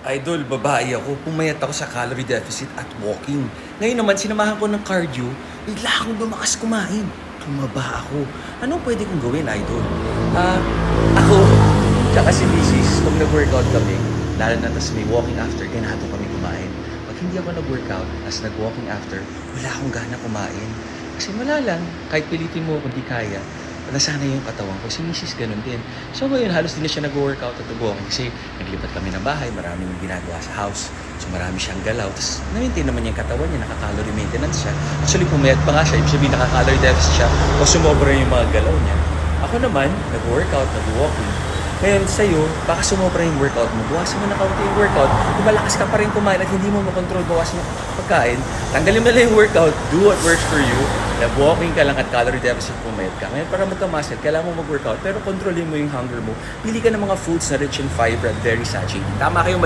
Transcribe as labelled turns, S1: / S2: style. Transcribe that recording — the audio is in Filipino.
S1: Idol, babae ako. Pumayat ako sa calorie deficit at walking. Ngayon naman, sinamahan ko ng cardio, bigla akong lumakas kumain. Tumaba ako. Anong pwede kong gawin, Idol? Ah, ako, tsaka si Mrs. Pag nag-workout kami, lalo na tas may walking after, ganado kami kumain. Pag hindi ako nag-workout, as nag-walking after, wala akong gana kumain. Kasi wala lang, kahit pilitin mo kung di kaya, nasana yung katawan ko. Si Mrs. ganun din. So ngayon, halos din na siya nag-workout at nag-walking kasi naglipat kami ng bahay, marami nang ginagawa sa house. So marami siyang galaw. Tapos na-maintain naman niya yung katawan niya, naka-calorie maintenance siya. Actually, pumayat pa nga siya, ibig sabihin naka-calorie deficit siya o sumobra yung mga galaw niya. Ako naman, nag-workout, nag-walking. Ngayon, sa'yo, baka sumobra yung workout mo. Buwasan mo na kaunti yung workout. Kung malakas ka pa rin kumain at hindi mo makontrol bawasan yung pagkain, tanggalin mo na yung workout, do what works for you. Nag-walking ka lang at calorie deficit pumayat ka. Ngayon, para magka-muscle, kailangan mo mag-workout, pero kontrolin mo yung hunger mo. Pili ka ng mga foods na rich in fiber at very saturated. Tama kayo